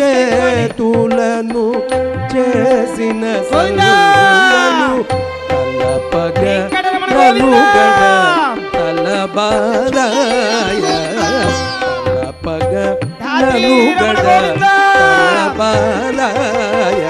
చేతులను చేసిన తలపగ నలుగడ తలబారాయ తలపగ నలుగడ తలబారాయ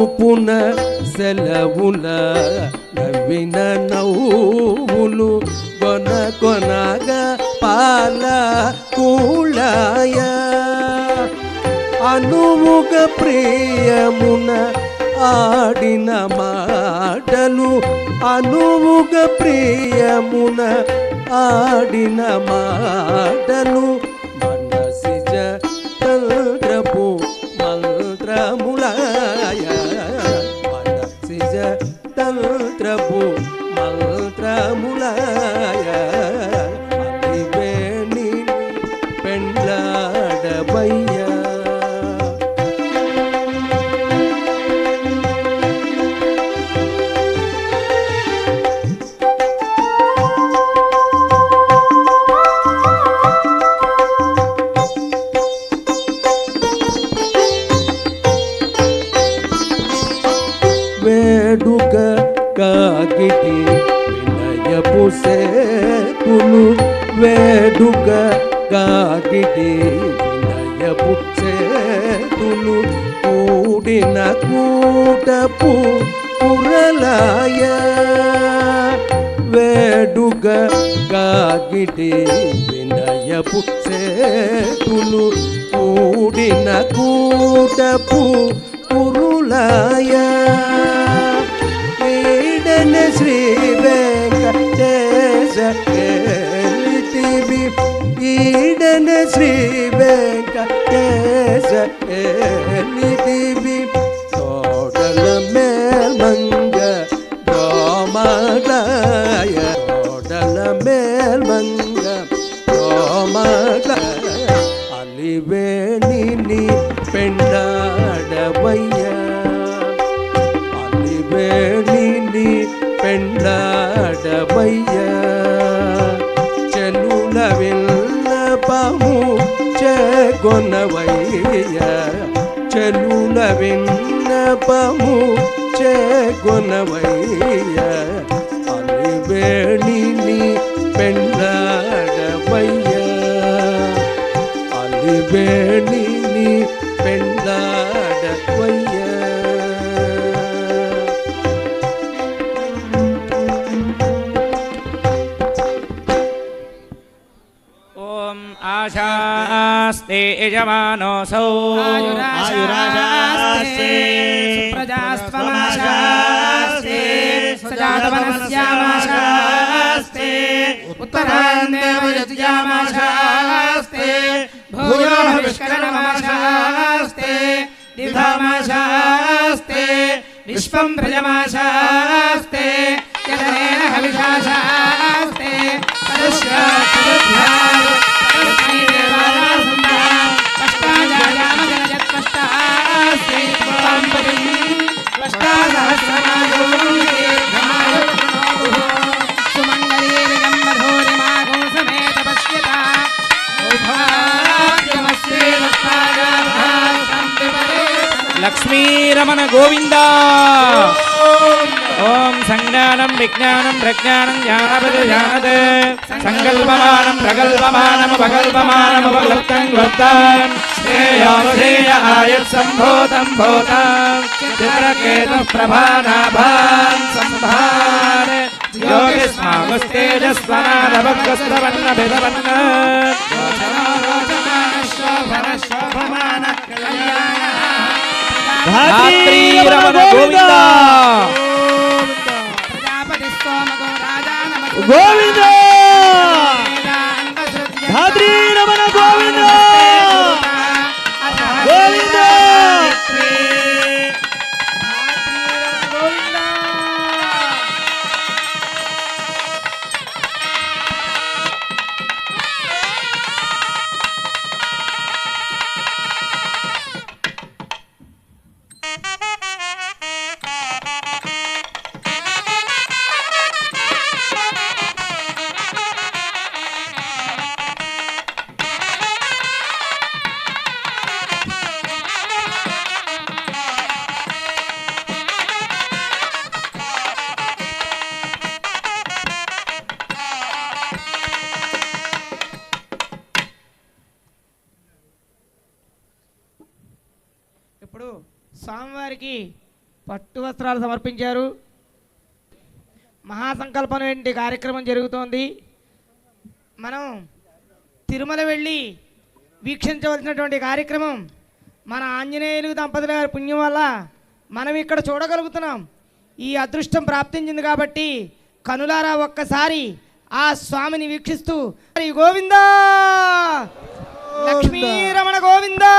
నన్ను పున సెలవుల నవ్విన నవ్వులు కొన కొనగా పాల కూళాయ అనువుగ ప్రియమున ఆడిన మాటలు అనువుగ ప్రియమున ఆడిన మాటలు पीडन श्री वेंकटेश చేకొనవయ్యా చెలుల విన్నపము చేకొనవయ్యా అలివేణిని పెండాడవయ్య. అలివేణిని పెండాడవయ్యా. యజమానోసౌ ఆయురాశాస్తి సుప్రజాస్త్వమాశాస్తి సజాతవనస్యామాశాస్తి ఉత్తరాందేవయతియామాశాస్తి భూయో విష్కరణమాశాస్తి దిధామాశాస్తి విశ్వం ప్రజమాశాస్తి యజనేన హవిషాశాస్తి పరుష్యాత్మ లక్ష్మీరమణ గోవింద ఓం సంజ్ఞానం విజ్ఞానం ప్రజ్ఞానం జ్ఞానపద జానద సంకల్పమానం ప్రకల్పమానం ఉపకల్పమానం श्रेयो श्रेय आयुत्सम्भूतम् भूता चित्रकेतुः प्रभानाभान् सम्भान् योगिस्मागुस्तेजस्वनारभक्तस्तवन्नभिधवन्न गोविन्द गोविन्द పట్టు వస్త్రాలు సమర్పించారు. మహాసంకల్పం ఏంటి? కార్యక్రమం జరుగుతోంది. మనం తిరుమల వెళ్ళి వీక్షించవలసినటువంటి కార్యక్రమం మన ఆంజనేయులు దంపతుల గారి పుణ్యం వల్ల మనం ఇక్కడ చూడగలుగుతున్నాం. ఈ అదృష్టం ప్రాప్తించింది కాబట్టి కనులారా ఒక్కసారి ఆ స్వామిని వీక్షిస్తూ గోవిందా! లక్ష్మీ రమణ గోవిందా.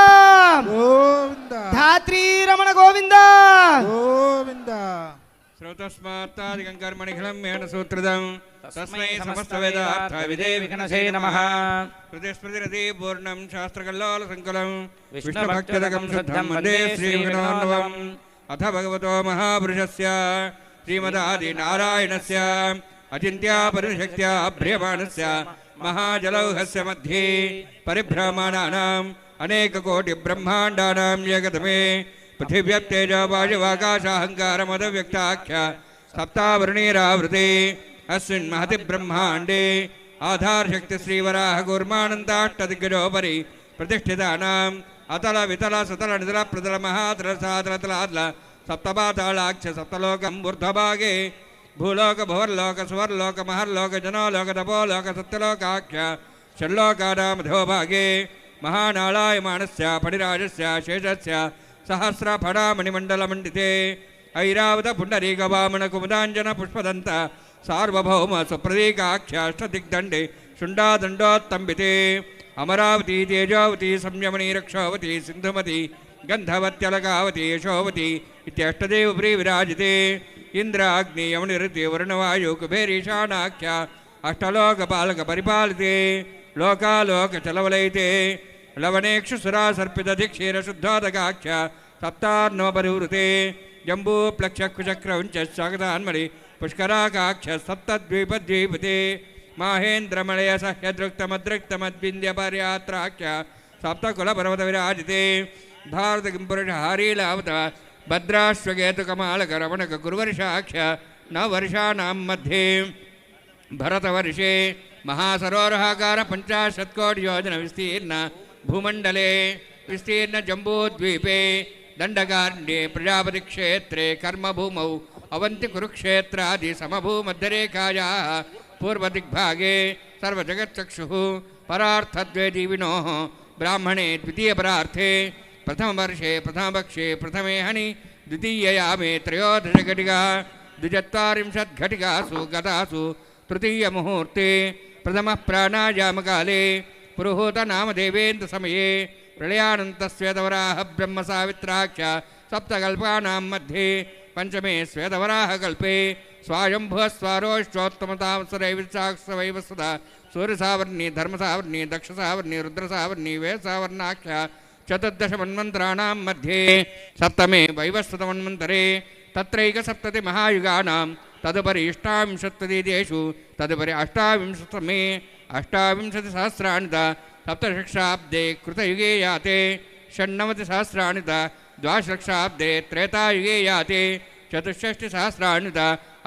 గోవింద. ధాత్రీ రమణ గోవిందా. గోవింద. శ్రోతస్మాత్తాదికం కర్మణిఖిలం మేన సూత్రదం. తస్మై సమస్త వేదార్థ విదే విఘ్నసే నమః. ప్రతిస్మృతిరతి పూర్ణం శాస్త్రకల్లోల సంకులం. విష్ణుభక్తిదకం విష్ణుభక్తిదకం శుద్ధం వందే శ్రీవిఘ్నోన్వం అథ భగవతో మహాపురుషస్య. శ్రీమదాది నారాయణస్య అచింత్యా పరిశక్త్యా మహాజలౌహస్య మధ్యే పరిభ్రమాణానాం అనేక కోటి బ్రహ్మాండానాం ఏకతమే పృథివ్యప్తేజ వాయువాకాశాహంకారమద వ్యక్తాఖ్య సప్తావృణీరావృతే అస్మిన్ మహతి బ్రహ్మాండే. ఆధారశక్తి శ్రీవరాహ కూర్మానందాష్టదిగ్గజోపరి ప్రతిష్ఠితానాం. అతల వితల సుతల నితల ప్రతల మహాతల సాతల తలాతల సప్తపాతాళాక్ష సప్తలోకం ఊర్ధ్వభాగే. భూలోక భువర్లోక సువర్లోక మహర్లోక జనోలోక తపోలోక సత్యలోకాఖ్య షల్లోకానామధోభాగే మహానాళాయమానస్య పడిరాజస్య శేషస్య సహస్రఫణామణిమండలమండితే ఐరావత పుండరీకవామన కుముదాంజన పుష్పదంత సార్వభౌమ సుప్రదీకాఖ్యాష్టదిగ్దండి శుండాదండోత్తంబితే అమరావతి తేజావతి సంయమని రక్షావతి సింధుమతి గంధవత్యలకావతి యశోవతి ఇత్యష్టదేవ ప్రియ విరాజితే इंद्र अग्नि इंद्राग्नि यमुनिरुद्धि वरुणवायु आख्या अष्टलोक पालक परिपालिते, लोकालोक चलवलैते लवणेक्षु सुरा सर्पित दिक्षीर शुद्धोदकाख्य सप्तार्णव परिवृते जम्बू प्लक्षक्रवंच सागदान्मणि पुष्कराकाक्ष सप्तद्वीपद्वीपते, महेन्द्रमलय सह्यदृक्तमदृक्तमद्विन्द्य पर्यात्राख्य सप्तकुलपर्वत विराजिते भारत किंपुर हरीलावत भद्राश्वगेतुकमालकरमणकगुरुवर्षाख्य न वर्षाणां मध्ये. भरतवर्षे महासरोवरहाकारपञ्चाशत्कोटियोजनविस्तीर्ण भूमण्डले विस्तीर्णजम्बूद्वीपे दण्डकाण्डे, प्रजापतिक्षेत्रे कर्मभूमौ अवन्तिकुरुक्षेत्रादिसमभूमध्यरेखायाः पूर्वदिग्भागे सर्वजगच्चक्षुः, परार्थद्वैजीविनोः, ब्राह्मणे द्वितीयपरार्थे प्रथम वर्षे प्रथम पक्षे प्रथमे हनि द्वितीययामे त्रयोदशघटिकाः, द्विचत्वारिंशद्घटिकासु, गतासु, तृतीयमुहूर्ते प्रथमः प्राणायामकाले पुरोहूतनामदेवेन्द्रसमये प्रलयानन्तस्वेतवराः ब्रह्मसावित्राख्य सप्तकल्पानां मध्ये, पञ्चमे श्वेतवराहकल्पे स्वायम्भुः स्वारोष्टोत्तमतांसरैविचाक्षवैवसुधा सूर्यसावर्णी, धर्मसावर्णी, दक्षसावर्णी, रुद्रसावर्णी वेसावर्णाख्या चतुर्दश मन्वंतराण मध्ये सप्तमे वैवस्वत मन्वंतरे तत्रैक सप्तति महायुगानां तदुपरि इष्टाविंशत्यतिदेशु तदुपरि अष्टाविंशतमे, अष्टाविंशतिसहस्राणि त सप्तलक्षाब्दे कृतयुगे याते, षण्णवतिसहस्राणि त द्वादशलक्षाब्दे त्रेतायुगे याते, चतुष्षष्टिसहस्राणि त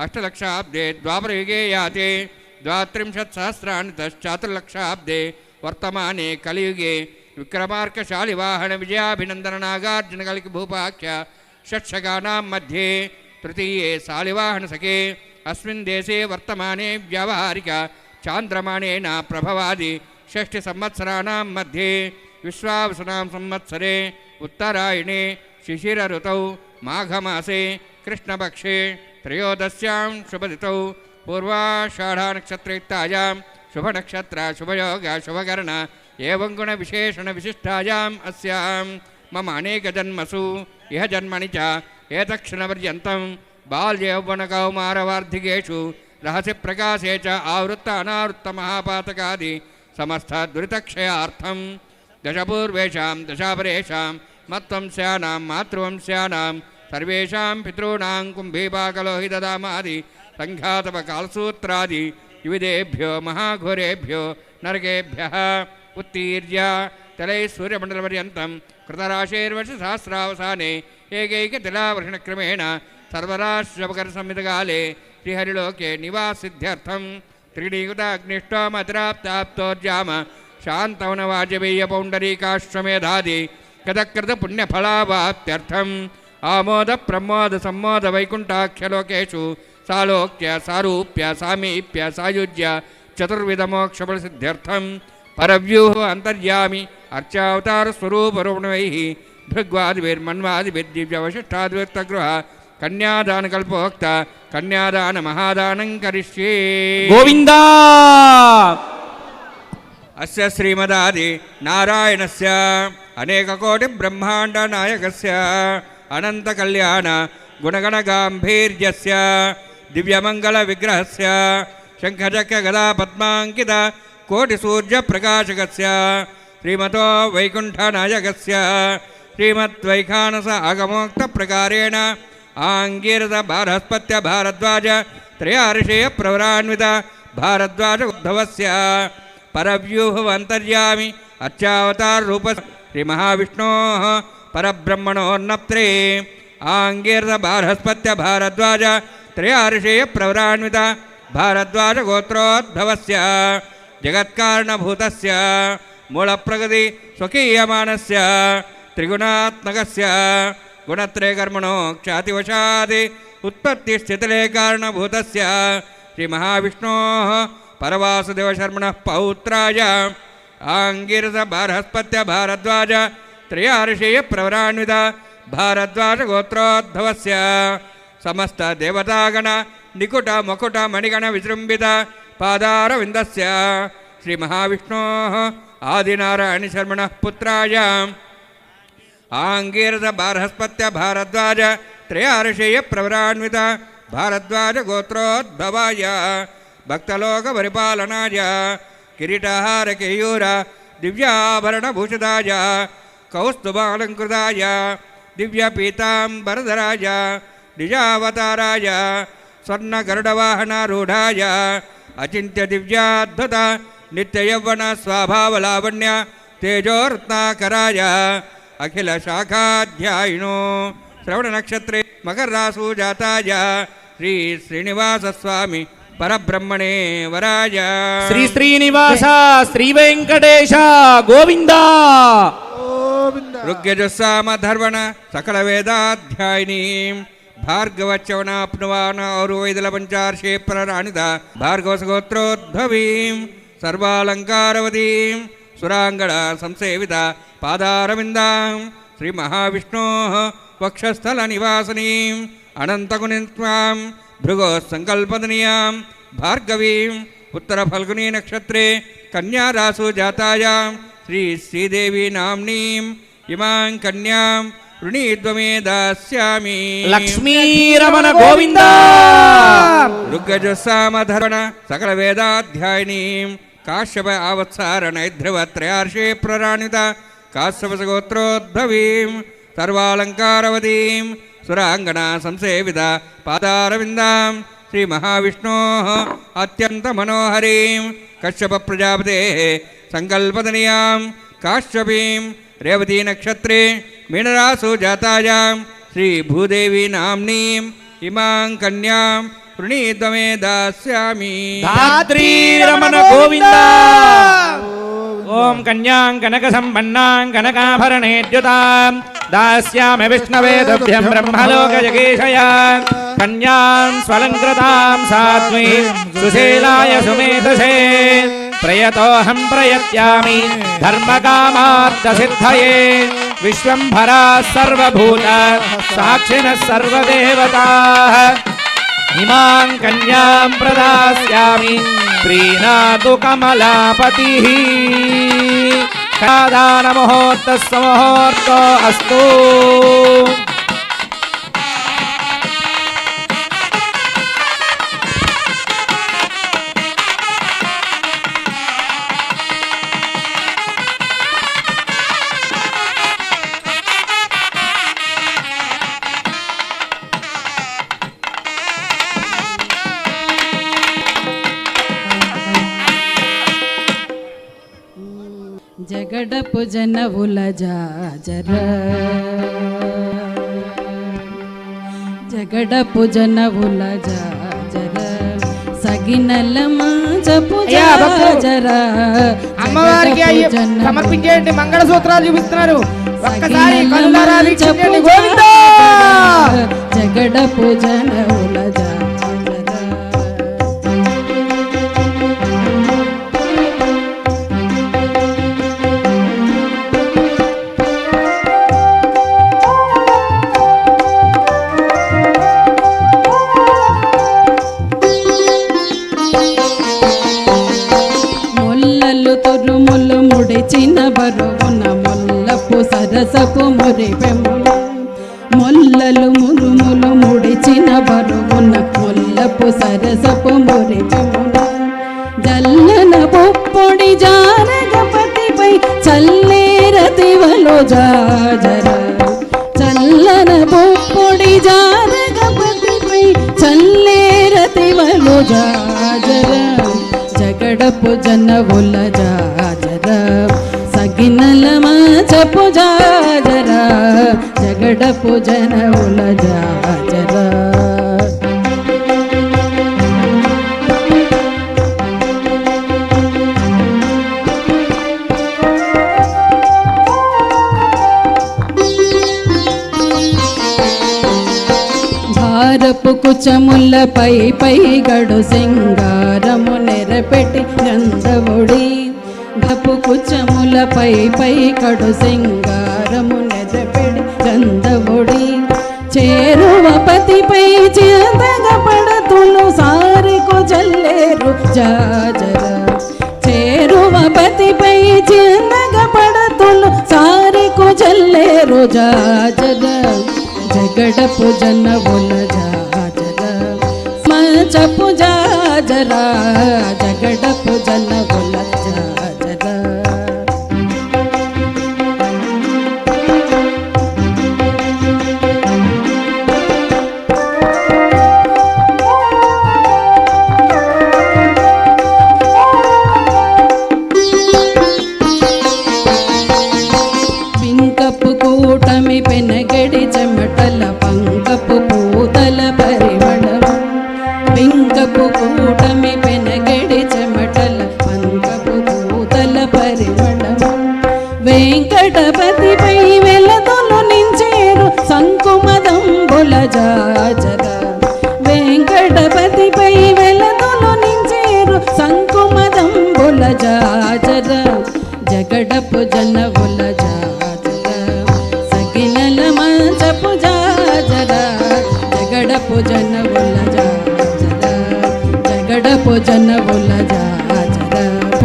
अष्टलक्षाब्दे द्वापरयुगे याते, द्वात्रिंशत्सहस्राणि तश्चातुर्लक्षाब्दे वर्तमाने कलियुगे విక్రమార్క శాలివాహన విజయాభినందన నాగార్జున కలికి భూపాఖ్య షట్షగానాం మధ్యే తృతీయే శాలివాహన సఖే అస్మిన్ దేశే వర్తమానే వ్యావహారిక చాంద్రమాణేన ప్రభవాది షష్ఠి సంవత్సరాణం మధ్యే విశ్వావసునాం సంవత్సరే ఉత్తరాయణే శిశిర ఋతౌ మాఘమాసే కృష్ణపక్షే త్రయోదశ్యాం శుభదితౌ పూర్వాషాఢానక్షత్రయుక్తాయాం శుభనక్షత్ర శుభయోగ శుభకరణ एवं गुणविशेषणविशिष्टायाम् अस्यां। मम अनेकजन्मसु इह जन्मनि च एतक्षणपर्यन्तं बाल्यौवनकौमारवार्धिकेषु रहसि प्रकाशे च आवृत्त अनावृत्तमहापातकादि समस्तदुरितक्षयार्थं दशपूर्वेषां, दशापरेषां, मत्वंस्यानां, मातृवंस्यानां, सर्वेषां पितॄणां कुम्भीपाकलोहि ददामादि सङ्घातपकालसूत्रादि विविधेभ्यो महाघोरेभ्यो नरकेभ्यः। उत्तीर्य तलैः सूर्यमण्डलपर्यन्तं कृतराशेर्वर्षसहस्रावसाने एकैकतिलावर्षणक्रमेण सर्वराष्ट्रपकरसंहितकाले श्रीहरिलोके निवासिद्ध्यर्थं त्रिणीकृताग्निष्टोमतिराप्ताप्तोर्जाम शान्तवनवाजपेयपौण्डरीकाश्वमेधादि गतकृतपुण्यफलावाप्त्यर्थम् आमोदप्रमोदसम्मोदवैकुण्ठाख्यलोकेषु सालोक्य सारूप्य सामीप्य सायुज्य चतुर्विधमोक्षफलसिद्ध्यर्थं పరవ్యూహ అంతర్యామి అర్చావతార స్వరూపరూపణమై భృగ్వాదిభిర్మన్వాదిభిర్దివ్యవశిష్టాద్విత్తగృహ కన్యాదాన కల్పోక్త కన్యాదాన మహాదానం కరిష్యే. గోవిందా! అస్య శ్రీమదాది నారాయణస్య అనేకకోటి బ్రహ్మాండ నాయకస్య అనంత కళ్యాణ గుణగణ గాంభీర్యస్య దివ్యమంగళ విగ్రహస్య శంఖచక్ర గదా పద్మాంకిత కోటి సూర్య ప్రకాశకస్య శ్రీమతో వైకుంఠ నాయకస్య శ్రీమద్వైఖానస ఆగమోక్త ప్రకారేణ ఆంగీరత భారస్పత్య భారద్వాజ త్రయార్షేయ ప్రవరాన్విత భారద్వాజ ఉద్ధవస్య పరవ్యూహమంతర్యామి అర్చావతార రూప శ్రీ మహావిష్ణో పరబ్రహ్మణోన్నప్త్రే ఆంగీర్త బారహస్పత్య భారద్వాజ త్రయార్షేయ ప్రవరాన్విత జగత్కారణభూతస్య మూలప్రగతి స్వకీయమానస్య త్రిగుణాత్మకస్య గుణత్రయకర్మణో ఖ్యాతివశాది ఉత్పత్తి స్థితిలే కారణభూతస్య శ్రీ మహావిష్ణో పరవాసుదేవశర్మణ పౌత్రాయ ఆంగిరస బారహస్పత్య భారద్వాజ త్రయార్షేయ ప్రవరాన్విత భారద్వాజ గోత్రోద్భవస్య సమస్త దేవతాగణ నికుట ముకుట మణిగణ విజృంభిత పాదార విందస్య శ్రీ మహావిష్ణో ఆదినారాయణ శర్మణ పుత్రాయ ఆంగీరస బారహస్పత్య భారద్వాజ త్రయార్షేయ ప్రవరాన్విత భారద్వాజ గోత్రోద్భవాయ భక్తలోక అచింత్య దివ్యాద్భుత నిత్యయౌవన స్వభావలావణ్య తేజోరత్నాకరాయ అఖిల శాఖాధ్యాయినో శ్రవణ నక్షత్రే మకర రాసు జాతాయ శ్రీ శ్రీనివాస స్వామి పరబ్రహ్మణే వరాయ. శ్రీ శ్రీనివాస శ్రీ వెంకటేశ గోవిందా. గోవింద. ఋగ్యజస్సామ ధర్వణ సకల వేదాధ్యాయిని. భార్గవచ్చవనాప్నువాన ఔరు వైదల పంచార్షే ప్రరాణిత భార్గవ సగోత్రోద్భవీం సర్వాలంకారవతీం సురాంగణ సంసేవిత పాదారవిందాం శ్రీ మహావిష్ణో వక్షస్థల నివాసనీం అనంతగుణిత్వాం భృగో సంకల్పదనీయాం భార్గవీం ఉత్తర ఫల్గుని నక్షత్రే కన్యారాసు జాతాయాం శ్రీ శ్రీదేవి నామ్నీం ఇమాం కన్యాం వృణీద్వమే దాస్యామి లక్ష్మీరమణ గోవిందా ఋగ్గజసామధర్వణ సకల వేదాధ్యాయినీం కాశ్యప ఆవత్సారణైధ్రువ త్రయార్షే ప్రరాణిత కాశ్యపసగోత్రోద్భవీం సర్వాలంకారవతీం సురాంగణ సంసేవిత పాదారవిందాం శ్రీ మహావిష్ణో అత్యంత మనోహరీం కశ్యప ప్రజాపతే సంకల్పదనీయాం కాశ్యపీం రేవతీ నక్షత్రే మీనరాసు జాతాయాం శ్రీ मीनरासु जाताजा श्री भूदेवी नामनी इमां कन्यां वृणीत्वमे दास्यामि धात्रीरमण गोविन्द ॐ कन्यां कनकाभरणे कनकाभरणेद्युतां। दास्यामि विष्णवे दुभ्यं ब्रह्मलोक जगेशया। कन्यां स्वलङ्कृतां साध्वीं सुशीलाय सुमेधसे। प्रयतोऽहं प्रयत्यामि। धर्म कामार्थ धर्मकामार्थसिद्धये। विश्वम्भराः सर्वभूता, साक्षिण सर्वदेवता। इमां कन्यां प्रदास्यामि प्रीणा प्रीणातु कमलापतिः कादानमुहूर्तः समूहोर्तो अस्तु। జగడపు జనవుల జాజర. జగడపు జనవుల జాజర. సగినల భక్తులు. జాజర. అమ్మవారికి సమర్పించేయండి మంగళసూత్రాలు చూపిస్తున్నారు. ఒక్కసారి కనులారా వీక్షించండి గోవిందా! జగడపు జనవుల జాజర. జగపు జనవుల జాజర భారపు కుచములపై పై గడు సింగారము నెరపెట్టి చందవుడి భపు కుచములపై పై కడు సింగారము చేరువ పతిపై చేతగ పడతులు సారికు చల్లేరు జాజర. చేరువ పతిపై చేతగ పడతులు సారికు చల్లేరు జాజర. జగడపు జనవుల జాజర. మంచపు జాజర జగడపు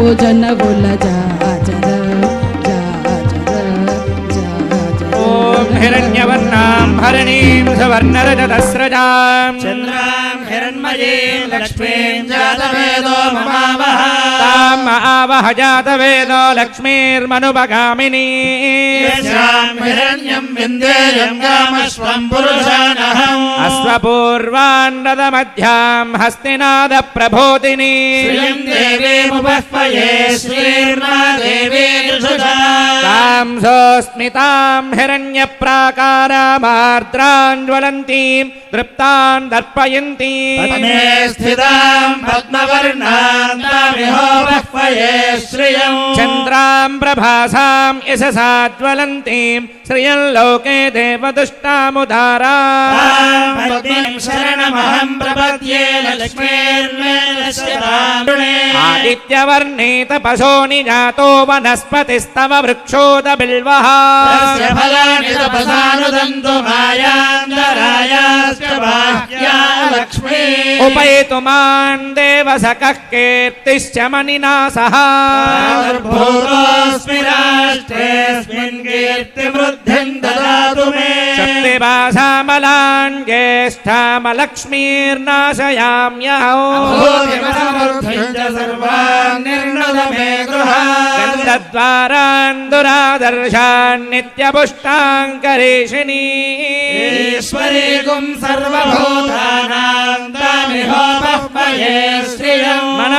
జాజర పూజనవుల జాజర జాజర జాజర ఓం హిరణ్యవర్ణాం హరణీం సువర్ణరజతస్రజాం చంద్రాం तन्मयीं लक्ष्मीं जातवेदो ममावह तां महावह जातवेदो लक्ष्मीर्मनुपगामिनी यस्यां हिरण्यं विन्देयं कामस्वं पुरुषानहम् अश्वपूर्वान्नदमध्यां हस्तिनादप्रभोदिनी श्रियं देवीमुपह्वये श्रीर्मा देवीर्षुधा तां सोऽस्मितां हिरण्यप्राकारामार्द्राञ्ज्वलन्तीं दृप्तान् दर्पयन्ती పద్మే స్థితాం పద్మవర్ణాం తామిహోపహ్వయే శ్రియం చంద్రాం ప్రభాసాం యశసాజ్వలంतीं శ్రియం లోకే దేవదుష్టాముదారా తాం పద్మం శరణమహం ప్రపద్యే లక్ష్మీర్మే నశ్యతారుణే ఆదిత్యవర్ణే తపసో నిజాతో వనస్పతిస్తవ వృక్షోద బిల్వః తస్య ఫలాని उपयितुमान् देवसकः कीर्तिश्च मनिना सह राष्ट्रेऽस्मिन् कीर्तिवृद्धिम् ददातु मे शक्तिवासामलान् सर्वान्निर्णदमे गन्धद्वारान् दुरादर्शान्नित्यपुष्टाङ्करेशिनी ईश्वरीगुम् सर्वभूतानाम् श्री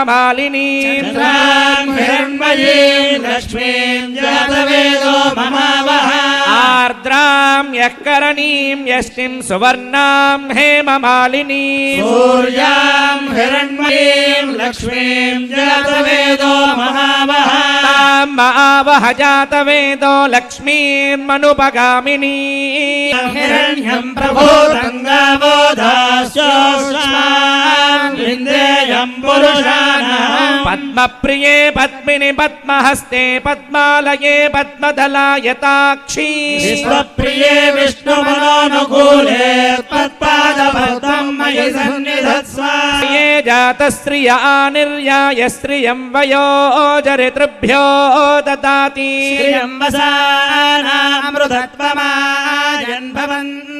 चन्द्रमालिनी हिरण्मयीं लक्ष्मीं जातवेदो ममावः। आर्द्रां यः करणीं यष्टिं सुवर्णां हेममालिनी। सूर्यां हिरण्मयीं लक्ष्मीं जातवेदो महावः పద్మప్రియే పద్మిని పద్మహస్తే పద్మాలయే పద్మదలాయతాక్షీ విశ్వప్రియే విష్ణుమనోనుకూలే తత్పాదపద్మం మయి సన్నిధత్స్వ ఏ జాతశ్రియ ఆనిర్యాయ శ్రియం వయో జరితృభ్యో దదాతి. శ్రియం వసానామృతత్వమాజన్భవంతి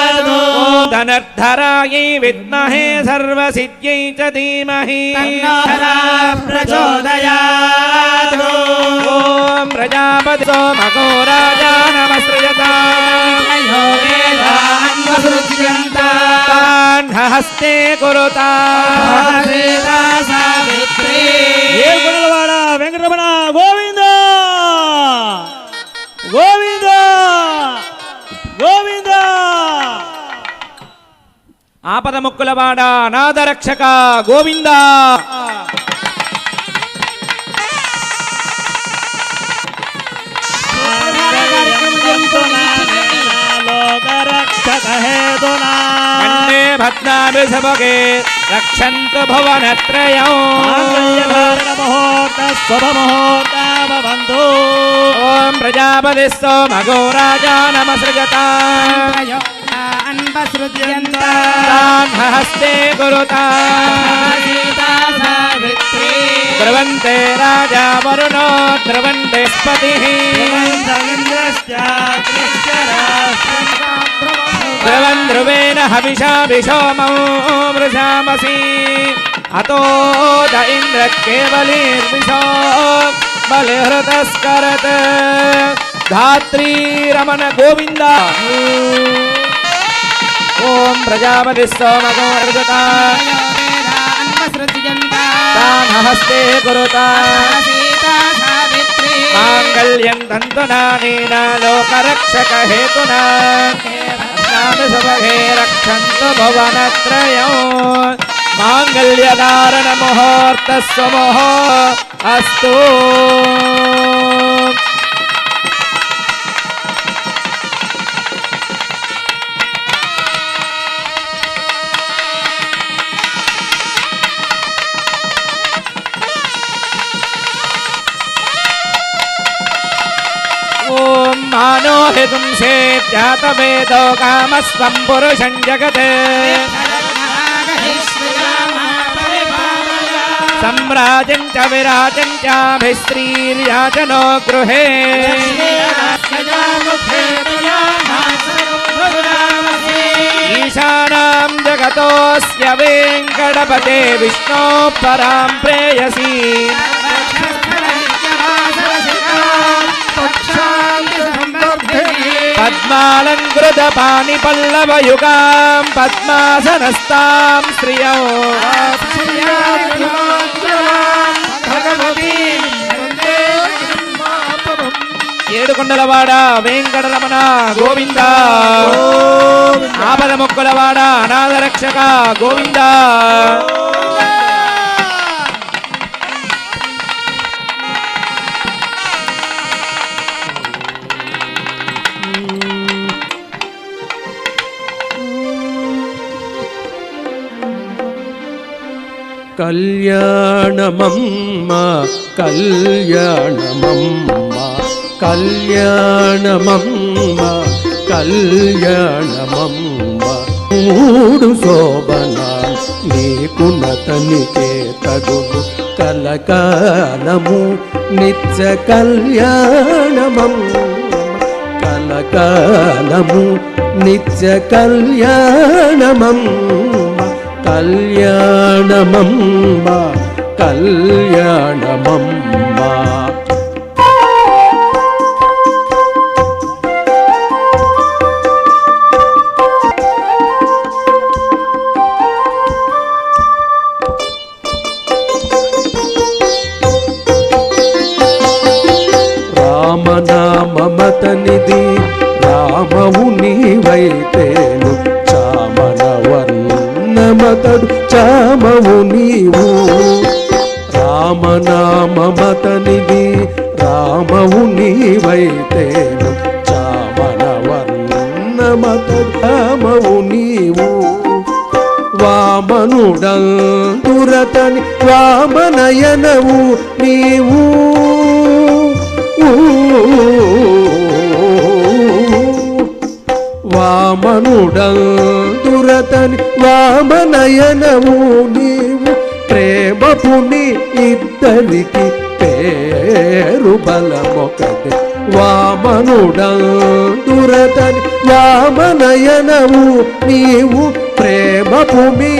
విద్మహే సర్వసిద్ధ్యై చ ధీమహి తన్నోధరా ప్రచోదయాత్ ఓం ప్రజాపతి సోమగో రాజా నమస్రయత హస్తే కురుతా ఆపద ముక్కులవాడ నాదరక్షక గోవింద భద్నాభిషభగే రక్షంతు భువనత్రయం. ఓం ప్రజాపతి సోమగో రాజా నమసృజత. హస్తే కురుతా ధ్రువంతే రాజా వరుణో ధ్రువంతే స్పతి ధ్రువం ధ్రువేణ హవిషాభిషోమౌ వృషామసి అతో ద ఇంద్ర కేవలీర్విషో బలిహృతస్కరత్ ధాత్రీ రమణ గోవింద ఓం ప్రజాపతి సోమగో హస్తే కురుతా మాంగళ్యం తంతునానేన లోకరక్షక హేతునా. స్నానసభే రక్షంతు భువనత్రయం. మాంగళ్యధారణ ముహూర్త స్వమోహో అస్తు. मानो काम पुंसे जातवेदो कामस्वं पुरुषं जगत्। सम्राजं च विराजं चाभिस्त्रीर्याचनो गृहे। ईशानां जगतोऽस्य वेङ्कटपते विष्णो परां प्रेयसी। శ్రీకమలాలంకృత పాణి పల్లవయుగాం పద్మాసనస్తాం శ్రియో. ఏడుకొండలవాడ వెంకటరమణ గోవింద. ఆపద మొక్కలవాడ అనాథరక్షక గోవిందా. కళ్యాణమమ్మ కళ్యాణమమ్మ కళ్యాణమమ్మ కళ్యాణమమ్మ. మూడు శోభన నీకు నతనికే తగులు కలకాలము నిత్య కళ్యాణమం కలకాలము నిత్య కళ్యాణమం కళ్యాణమమ్మ కళ్యాణమమ్మ. కళ్యాణమమ్మ రామనామమతనిది రామవు వర్ణమతడు చామవు నీవు. రామనామమతనిది రామవు నీవైతేను చామన వర్ణమతడు నీవు. వామనుడంతురతని వామనయనవు నీవు. వామనుడంతురతని వామనయనము నీవు ప్రేమపుని ఇద్దరికి పేరు బలమొకటి. వామనుడందురతని వామనయనము నీవు ప్రేమపుమి